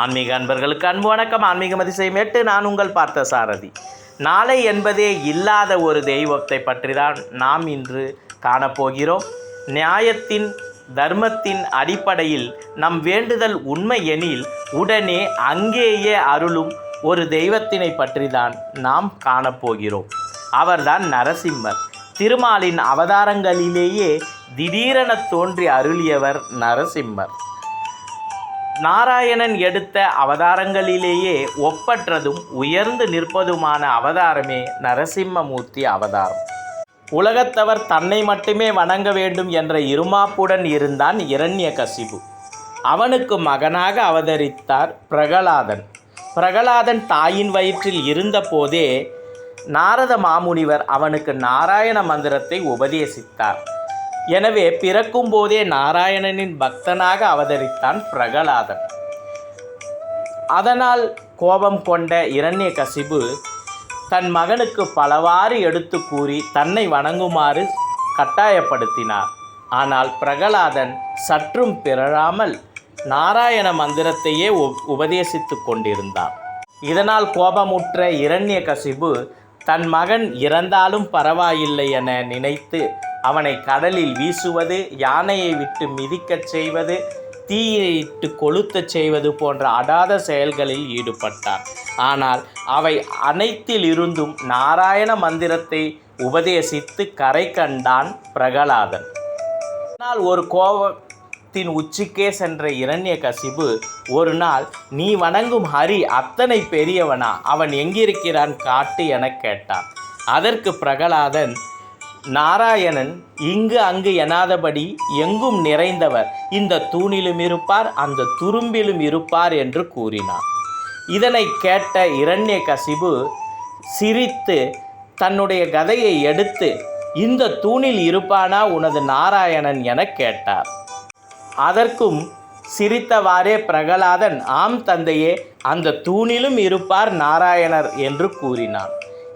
ஆன்மீக அன்பர்களுக்கு அன்பு வணக்கம். ஆன்மீகம் அதிசயம் எட்டு நான் உங்கள் பார்த்த சாரதி. நாளை என்பதே இல்லாத ஒரு தெய்வத்தை பற்றி தான் நாம் இன்று காணப்போகிறோம். நியாயத்தின் தர்மத்தின் அடிப்படையில் நம் வேண்டுதல் உண்மை எனில் உடனே அங்கேயே அருளும் ஒரு தெய்வத்தினை பற்றி தான் நாம் காணப்போகிறோம். அவர்தான் நரசிம்மர். திருமாலின் அவதாரங்களிலேயே திடீரென தோன்றி அருளியவர் நரசிம்மர். நாராயணன் எடுத்த அவதாரங்களிலேயே ஒப்பற்றதும் உயர்ந்து நிற்பதுமான அவதாரமே நரசிம்மமூர்த்தி அவதாரம். உலகத்தவர் தன்னை மட்டுமே வணங்க வேண்டும் என்ற இருமாப்புடன் இருந்தான் இரண்யகசிபு. அவனுக்கு மகனாக அவதரித்தார் பிரகலாதன். பிரகலாதன் தாயின் வயிற்றில் இருந்தபோதே நாரத மாமுனிவர் அவனுக்கு நாராயண மந்திரத்தை உபதேசித்தார். எனவே பிறக்கும் போதே நாராயணனின் பக்தனாக அவதரித்தான் பிரகலாதன். அதனால் கோபம் கொண்ட இரண்யகசிபு தன் மகனுக்கு பலவாறு எடுத்து கூறி தன்னை வணங்குமாறு கட்டாயப்படுத்தினார். ஆனால் பிரகலாதன் சற்றும் பிறழாமல் நாராயண மந்திரத்தையே உ- உபதேசித்துக் கொண்டிருந்தார் இதனால் கோபமுற்ற இரண்யகசிபு தன் மகன் இறந்தாலும் பரவாயில்லை என நினைத்து அவனை கடலில் வீசுவது யானையை விட்டு மிதிக்கச் செய்வது தீயிட்டு கொளுத்தச் செய்வது போன்ற அடாத செயல்களில் ஈடுபட்டான் ஆனால் அவை அனைத்திலிருந்தும் நாராயண மந்திரத்தை உபதேசித்து கரை கண்டான் பிரகலாதன். ஆனால் ஒரு கோபத்தின் உச்சிக்கே சென்ற இரண்ய கசிபு ஒரு நாள் நீ வணங்கும் ஹரி அத்தனை பெரியவனா? அவன் எங்கிருக்கிறான்? காட்டு எனக் கேட்டான். அதற்கு பிரகலாதன் நாராயணன் இங்கு அங்கு எனாதபடி எங்கும் நிறைந்தவர். இந்த தூணிலும் இருப்பார் அந்த துரும்பிலும் இருப்பார் என்று கூறினார் இதனை கேட்ட இரண்ய கசிபு சிரித்து தன்னுடைய கதையை எடுத்து இந்த தூணில் இருப்பானா உனது நாராயணன் எனக் கேட்டார். அதற்கும் சிரித்தவாறே பிரகலாதன் ஆம் தந்தையே அந்த தூணிலும் இருப்பார் நாராயணர் என்று கூறினான்.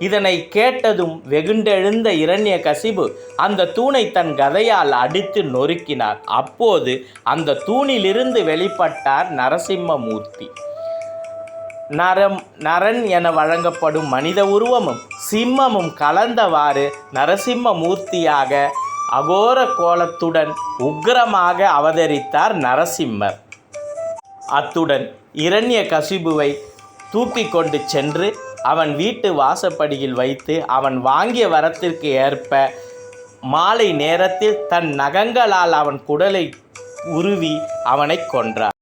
இதனை கேட்டதும் வெகுண்டெழுந்த இரண்ய கசிபு அந்த தூணை தன் கதையால் அடித்து நொறுக்கினார். அப்போது அந்த தூணிலிருந்து வெளிப்பட்டார் நரசிம்மமூர்த்தி. நரம் நரன் என வழங்கப்படும் மனித உருவமும் சிம்மமும் கலந்தவாறு நரசிம்ம மூர்த்தியாக அகோர கோலத்துடன் உக்கிரமாக அவதரித்தார் நரசிம்மர். அத்துடன் இரண்ய கசிபுவை தூக்கி கொண்டு சென்று அவன் வீட்டு வாசப்படியில் வைத்து அவன் வாங்கிய வரத்திற்கு ஏற்ப மாலை நேரத்தில் தன் நகங்களால் அவன் குடலை உருவி அவனை கொன்றார்